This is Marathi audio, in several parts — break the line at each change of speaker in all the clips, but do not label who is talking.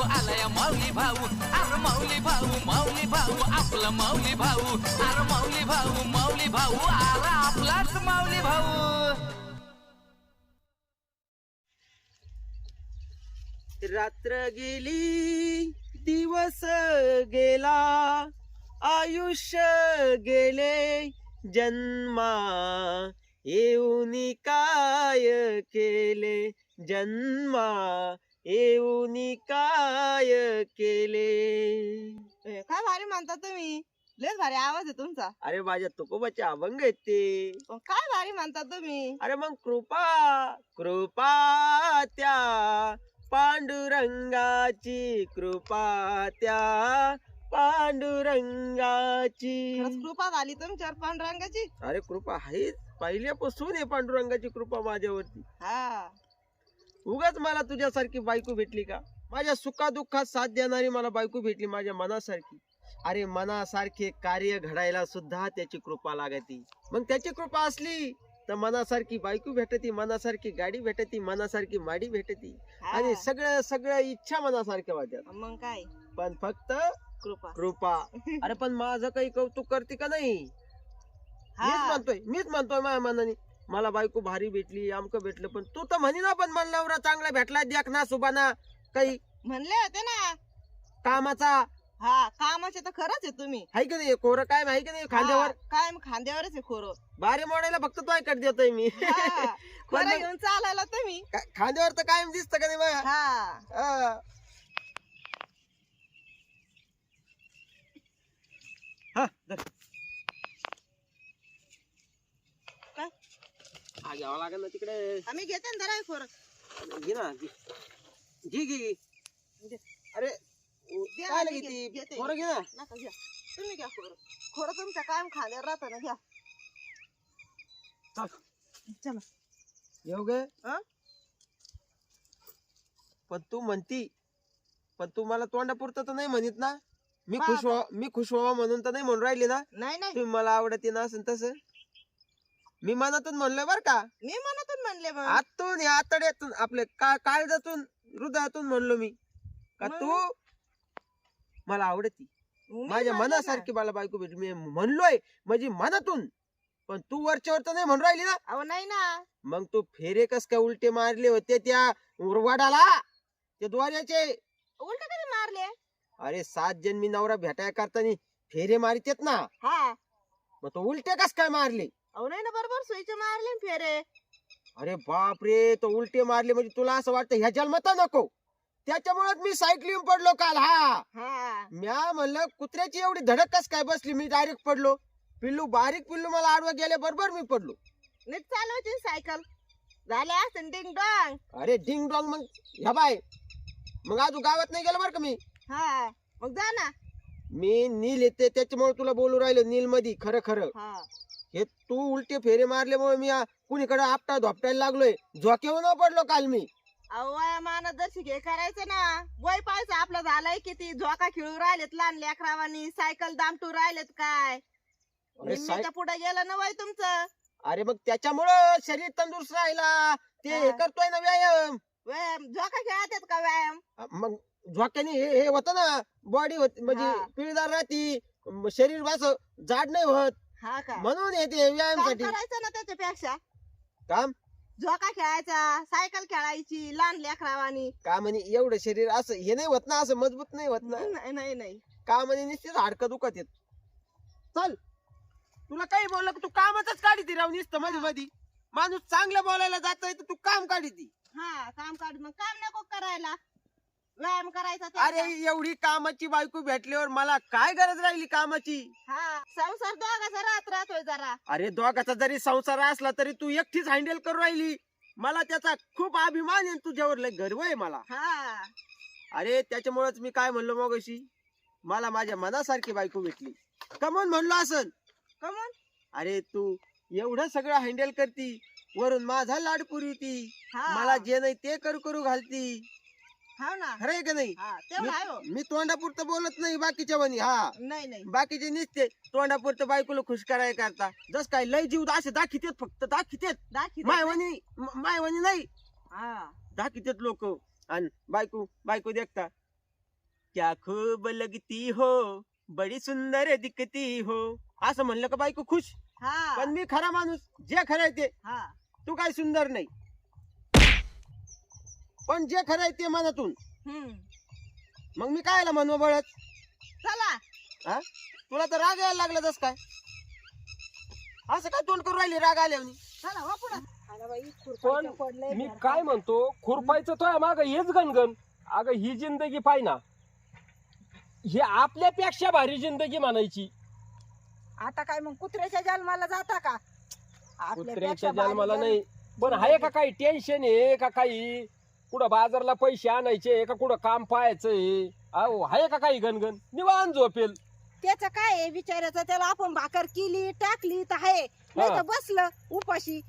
भाऊ आलाय माऊली भाऊ. आर माऊली भाऊ माऊली भाऊ आपला माऊली भाऊ. आर माऊली भाऊ माऊली भाऊ आला आपलाच माऊली भाऊ.
रात्र गेली दिवस गेला आयुष्य गेले जन्मा येऊन काय केले? जन्मा येऊन काय केले?
ए, काय भारी म्हणता तुम्ही. लयच भारी आवाज आहे तुमचा.
अरे माझ्या तुकोबाचे अभंग आहेत ते.
पण काय भारी म्हणता तुम्ही.
अरे मग कृपा कृपा त्या पांडुरंगाची कृपा त्या पांडुरंगाची.
कृपा झाली तुमच्यावर पांडुरंगाची?
अरे कृपा आहेच. पहिल्यापासून आहे पांडुरंगाची कृपा माझ्यावरती.
हा.
उगाच मला तुझ्यासारखी बायको भेटली का? माझ्या सुखादुःखात साथ देणारी मला बायको भेटली माझ्या मनासारखी. अरे मनासारखे कार्य घडायला सुद्धा त्याची कृपा लागती. मग त्याची कृपा असली तर मनासारखी बायको भेटती मनासारखी गाडी भेटती मनासारखी माडी भेटती. आणि सगळं सगळं इच्छा मनासारख्या वाटतात
मग काय?
पण फक्त
कृपा.
कृपा. अरे पण माझं काही कौतुक करते का नाही? मीच म्हणतोय मीच म्हणतोय माझ्या मनाने. मला बायको भारी भेटली आमकं भेटलं पण तू तर म्हणी ना पण मला नवरा चांगला भेटला देख ना सुबाना. काही
म्हणले होते ना.
कामाचा.
हा कामाचे तर खरंच आहे तुम्ही.
हाय की नाही कोरं काय आहे की नाही खांद्यावर?
काय खांद्यावरच आहे खोरं
बारे मोडायला फक्त तो ऐकत देतोय मी.
हा,
पण
खोरं
मग-
घेऊन चालायला तुम्ही.
का- खांद्यावर तर कायम दिसत का नाही
हा
हा. हा, धर.
काय
हा घ्यावा लागेल ना तिकडे.
आम्ही घेते ना जरा खोरं
घे ना घे. घे घे घे.
घे.
अरे
द्या,
काय लगी
घे-
ती. पोरं घे ना.
नका घ्या. तुम्ही घ्या खोरं खोरं तुमच्या कायम खांद्यावर राहतं ना घ्या.
चल.
चला.
येऊ गे.
हा?
पण तू म्हणती पण तू मला तोंडापुरतं तर नाही म्हणत ना. मी खुश व्हा मी खुश व्हावा म्हणून तर नाही म्हणून राहिली ना.
नाही नाही.
तुम्ही मला आवडते ना असं तसं. मी मनातून म्हणलोय बर का.
मी मनातून म्हणले मग.
आतून या आतड्यातून आपले का काळजातून हृदयातून म्हणलो मी. का
मग?
तू? मला आवडती.
मी
माझ्या
म्हणले ना.
मनासारखी मला बायको भेटली मी म्हणलोय म्हणजे मनातून. पण तू वरच्यावर तर नाही म्हणून राहिली ना.
अहो नाही ना.
मग तू फेरे कस काय उलटे मारले होते त्या उरवाडाला ते द्वाऱ्याचे
उलट कधी मारले?
अरे सात जन्मी नवरा भेटाय करताना फेरे मारितेत ना.
हा.
मग तो उलटे कस काय मारले?
अहो नाही ना बरोबर सुईचे मारले न फेरे.
अरे बाप रे तो उलटे मारले म्हणजे तुला असं वाटतं ह्या जन्मत नको? त्याच्यामुळे मी सायकलिंग पडलो काल हा.
हा.
म्या म्हणलं कुत्र्याची एवढी धडक कस काय बसली? मी डायरेक्ट पडलो. पिल्लू बारीक पिल्लू मला आडवं गेल्या बरोबर मी पडलो.
नीट चालवायची सायकल. झाले असं डिंग डॉंग
अरे डिंग डॉंग मग ह्या बाय. मग अजून गावात नाही गेलो बरं का मी?
हा. मग जा ना.
मी नील येते त्याच्यामुळे तुला बोलू राहिलो नील मध्ये खरं खरं.
हा.
हे तू उलटे फेरे मारल्यामुळे मी कुणीकडे आपटा धोपटायला लागलोय. झोक्यावर न पडलो काल मी.
वयामानात जशी हे करायचं ना. वय पाहायचं आपलं झालंय किती? झोका खेळू राहिलेत लहान लेकरावानी. सायकल दामटू राहिलेत काय?
अरे साय-
निम्मीच्या पुढे गेलं ना वय तुमचं.
अरे मग त्याच्यामुळं शरीर तंदुरुस्त राहिला. ते हे
हा.
करतोय ना व्यायाम.
व्यायाम? झोका खेळतात का व्यायाम?
अ, मग झोक्याने हे हे होत ना. बॉडी होत म्हणजे
हा.
पिळदार राहती. म, शरीर असं जाड नाही होत.
हा का?
म्हणून येते
काम
व्यायामासाठी
करायचं ना त्याच्यापेक्षा.
काम?
झोका खेळायचा सायकल खेळायची लहान लेकरावानी.
का म्हणे एवढं शरीर असं हे नाही होत ना असं मजबूत नाही होत ना.
नाही नाही नाही
का म्हणे नुसतीच हाडकं दुखत येत चल. तुला काही बोललं की? तू कामातच काढी ती राव नुसतं मध्ये मध्ये माणूस चांगलं बोलायला जातोय तर तू काम काढी ती.
हा काम काढ. मग काम नको करायला. व्यायाम करायचा
अरे. एवढी कामाची बायको भेटल्यावर मला काय गरज राहिली कामाची?
हा संसार राहत राहतोय जरा.
अरे दोघाचा जरी संसार असला तरी तू एकटीच हँडल करू राहिली. मला त्याचा खूप अभिमान आहे तुझ्यावर लय गर्व आहे मला.
हा.
अरे त्याच्यामुळेच मी काय म्हणलो मग अशी मला माझ्या मनासारखी बायको भेटली. कमून म्हणलो असन.
कमून?
अरे तू एवढं सगळं हँडल करती. वरून माझा लाड पुरवती
हा.
मला जे नाही ते करू करू घालती.
हा ना.
खरं आहे का नाही?
हा तेवढं आहे हो.
मी- मी तोंडापुरतं बोलत नाही बाकीच्या वनी हा.
नाही नाही.
बाकीचे निसते तोंडापुरतं बायकोला खुश करायला करता. जस काय लय जीव असे दाखितेत फक्त दाखितेत.
दाखी
मायवणी म- मायवणी नाही.
हा.
दाखितेत लोक. आणि बायको बायको देखता क्या खूब लगती हो बडी सुंदर दिखती हो. असं म्हणलं का बायको खुश?
हा.
पण मी खरा माणूस जे खरं आहे ते.
हा.
तू काय सुंदर नाही. पण जे खरं आहे ते मनातून.
हम्म.
मग मी कायला म्हणू बळत
चला.
हा? तुला तर राग यायला लागला जस काय? असं काय तोंड करून राहिली राग आल्यावर?
चला हो पुढं. अरे बाई
पण
खुरपायचं पडलंय
मी. काय म्हणतो खुरपायचं तो माग हेच गणगण. अगं ही जिंदगी पाय ना. हे आपल्यापेक्षा भारी जिंदगी म्हणायची
आता काय मग कुत्र्याच्या जन्माला जाता का?
कुत्र्याच्या जन्माला
जन-
नाही. पण आहे का काही? टेन्शन आहे का काही? कुठं बाजारला पैसे आणायचे का कुठं काम पाहायचंय? अहो आहे का काही गणगण निवान झोपेल.
त्याचं काय आहे विचारायचं त्याला आपण भाकर केली टाकली तर आहे. नाही तर बसलं उपाशी.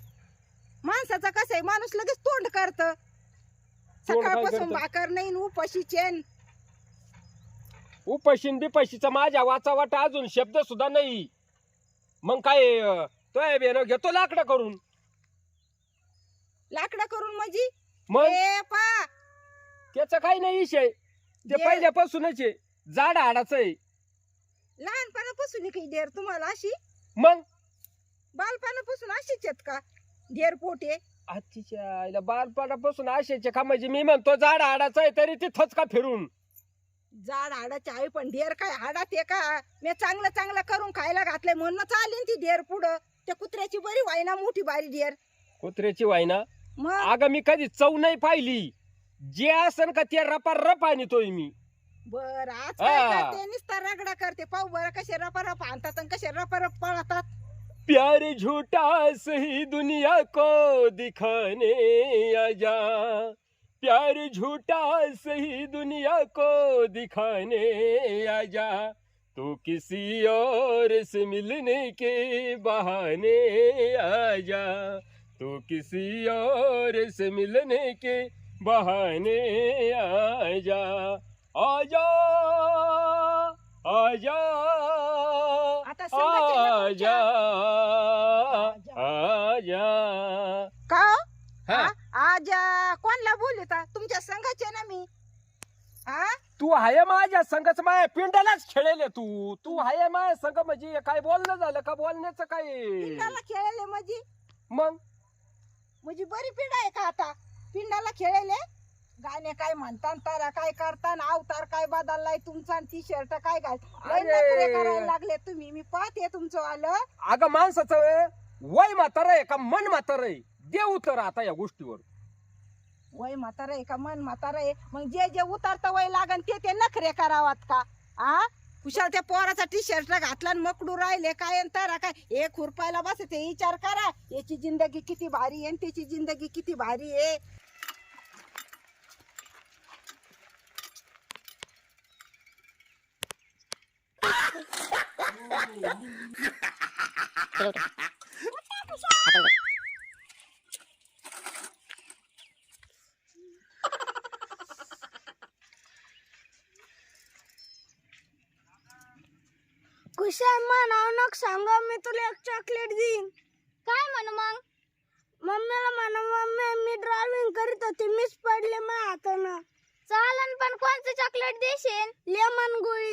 माणसाचं कसं आहे माणूस लगेच तोंड करत.
काय
सकाळपासून
करतं?
भाकर नाही न उपाशी चेन.
उपाशीन बिपाशीचा माझ्या वाचा वाटा अजून शब्द सुद्धा नाही. मग काय तो बेन घेतो लाकडं करून.
लाकडं करून म्हणजे?
मग?
पा.
त्याचा काही नाही विषय. ते पहिल्यापासूनच आहे. जाड हाडाचं आहे.
लहानपणापासून काही ढेर तुम्हाला अशी?
मग?
बालपणापासून अशीच आहेत का? ढेर पोटे
आजच्या आईला बालपणापासून आशेचे का? म्हणजे मी म्हणतो जाड हाडाचं आहे तरी तिथंच का फिरून?
जाड हाडाची आई पण ढेर काय हाडात आहे का? मी चांगलं चांगलं करून खायला घातलंय म्हणून चालेल ती ढेर पुढं. त्या कुत्र्याची बरी वाईना मोठी बारी ढेर
कुत्र्याची वायना
मग?
अगं मी कधी चव नाही पाहिली. जे असन का ते रपा रप आणतोय मी.
बर आज काय
हा.
करते? नुसता रगडा करते. पाहू बरं कसे रपा रप आणतात आणि कसे रपा रप पळतात.
प्यार झूठा सही दुनिया को दिखाने आजा. प्यार झूठा सही दुनिया को दिखाने आजा. तू किसी और से मिलने के बहाने आजा. तू किसी और से मिलने के बहाने आजा। आजा आजा
आता संघाचे
आजा
आजा. का हो?
हा,
हा? आज. अं, कोणला बोलता? तुमच्या संघाचे ना मी. हा
तू आहे माझ्या संघच माझ्या पिंडालाच खेळले तू. तू आहे माझ्या संघ म्हणजे काय बोलणं झालं का? बोलण्याचं काय?
पिंडाला खेळले म्हणजे?
मग?
म्हणजे बरी पिंड आहे का आता? पिंडाला खेळले गाणे काय म्हणतात तारा काय करता अवतार काय बदललाय तुमचा टी शर्ट काय घाल? लय
अरे.
नखरे करायला लागले तुम्ही. मी पाहते तुमचं आलं.
अगं माणसाचं वय म्हातार आहे का मन म्हातार आहे? देऊ तर आता या गोष्टीवर.
वय म्हातारा आहे का मन म्हातारा आहे? मग जे जे उतरतं वय लागन ते ते नखरे करावात का? आ? कुशाल त्या पोराचा टी शर्ट घातला मकडू राहिले. काय आणि तारा काय? हे खुरपायला बस ते विचार करा. याची जिंदगी किती भारी आहे आणि त्याची जिंदगी किती भारी आहे.
कुशाल म्हणाव नक सांगा मी तुला एक चॉकलेट देईन. काय म्हण मग? मम्मीला म्हणा मम्मी मी ड्रायव्हिंग करीत होते मिस पडले माझ्या हातानं. चालन पण कोणतं चॉकलेट देशील? लेमन गुळी.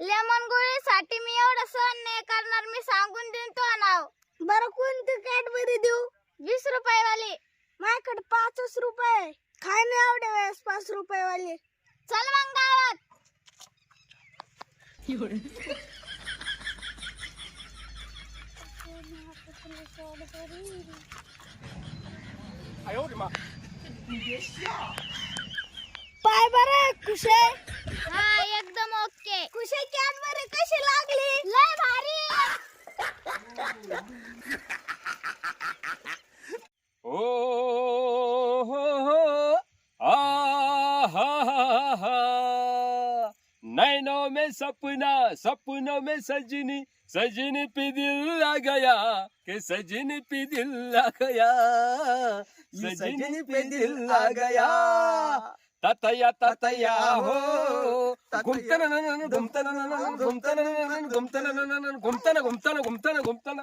लेमन गुळीसाठी मी एवढं सहन नाही करणार मी सांगून देईन तो नाव बरं कोणती कॅडबरी देऊ? वीस रुपये वाली माझ्याकडे पाचच रुपये काय नाही एवढ्या वेळेस पाच रुपये वाली चल मग गावात. 哎呦我的妈！你别笑。पाय बर कुशे हा एकदम ओके कुशे कॅन बर कशी लागली लय भारी
नैनों में सपना सपनों में सजनी सजनी पे दिल आ गया के सजनी पे दिल आ गया सजनी पे दिल आ गया। ततया ततया हो घुमताना घुमताना घुमताना घुमताना घुमताना घुमताना घुमताना घुमताना।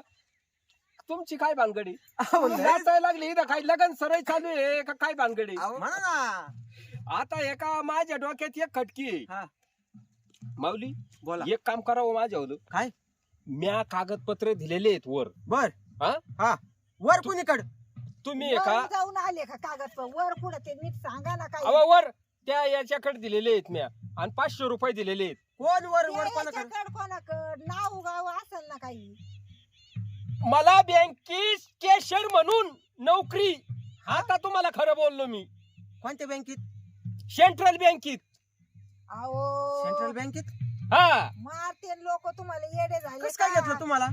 तुमची काय भानगडी? नाचायला लागली इथं काय? लगन सरळ चालू आहे का काय भानगडी?
म्हणा ना.
आता एका माझ्या डोक्यात एक खटकी आहे. माऊली
बोला.
एक काम करावं माझ्या
काय?
म्या कागदपत्र दिलेले आहेत वर.
बर.
हा?
हा. वर कुणीकड?
तुम्ही
वर
का
जाऊन आले का कागद वर कुठं? ते नीट सांगा ना काय
अवा वर. त्या याच्याकडे दिलेले आहेत म्या. आणि पाचशे रुपये दिलेले आहेत.
कोण वर? वर कोणाकड?
याच्याकड कोणाकड? नाव गाव असेल ना काही.
मला बँकेत कॅशियर म्हणून नोकरी. आता तुम्हाला खरं बोललो मी.
कोणत्या बँकेत?
सेंट्रल बँकेत.
सेंट्रल बँकेत
हा
मारते लोक तुम्हाला येडे झाले
कस काय
का?
घेतलं तुम्हाला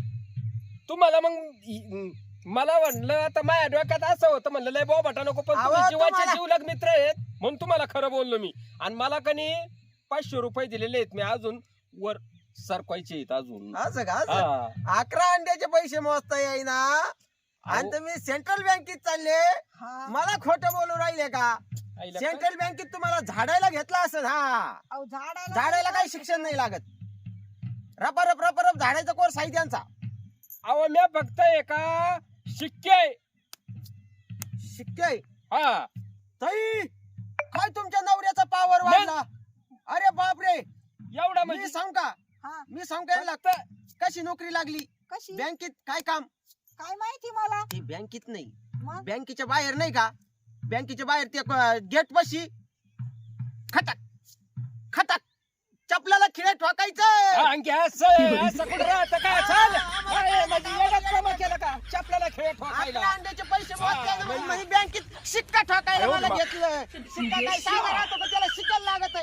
तुम्हाला मग मला म्हणलं आता माझ्या डोक्यात असं होतं म्हणलं लय बोबाटा नको पण
अहो,
जीवाचे
तुम्हाला-
जीवलग मित्र आहेत म्हणून तुम्हाला खरं बोललो मी आणि मला कनी पाचशे रुपये दिलेले आहेत मी अजून वर सरकवायचे आहेत अजून
असं का असं?
हा.
अकरा अंड्याचे पैसे मोजता येईना आणि
अहो,
तुम्ही सेंट्रल बँकेत चालले
हा.
मला खोटं बोलू राहिले का? सेंट्रल बँकेत तुम्हाला झाडायला घेतला असं हा.
अहो, झाडाला
झाडायला काही शिक्षण नाही लागत. रपरप रपरप झाडायचा कोर्स आहे त्यांचा.
अहो मी फक्त एका शिक्के.
शिक्के?
हा.
ताई काय तुमच्या नवऱ्याचा पावर वाढला? अरे बापरे.
एवढा
मी
म्हणजे?
सांग का?
हा.
मी सांग काय लागत कशी नोकरी लागली?
कशी?
बँकेत काय काम?
काय माहिती मला?
ते बँकेत नाही.
मग?
बँकेच्या बाहेर नाही का? बँकेच्या बाहेर ते गेट पशी खटक खटक. चपलाला खिळे ठोकायचं.
आणखी असं असं कुठं राहतं का? चाल. अरे, म्हणजे येड्यात कामं केलं का? चपल्याला खेळ ठोकायला.
आपल्या अंड्याचे पैसे
म्हणजे-
म्हणे बँकेत शिक्का ठोकायला मला घेतलं. शिक्का काय साधा राहतो का त्याला शिकायला लागत आहे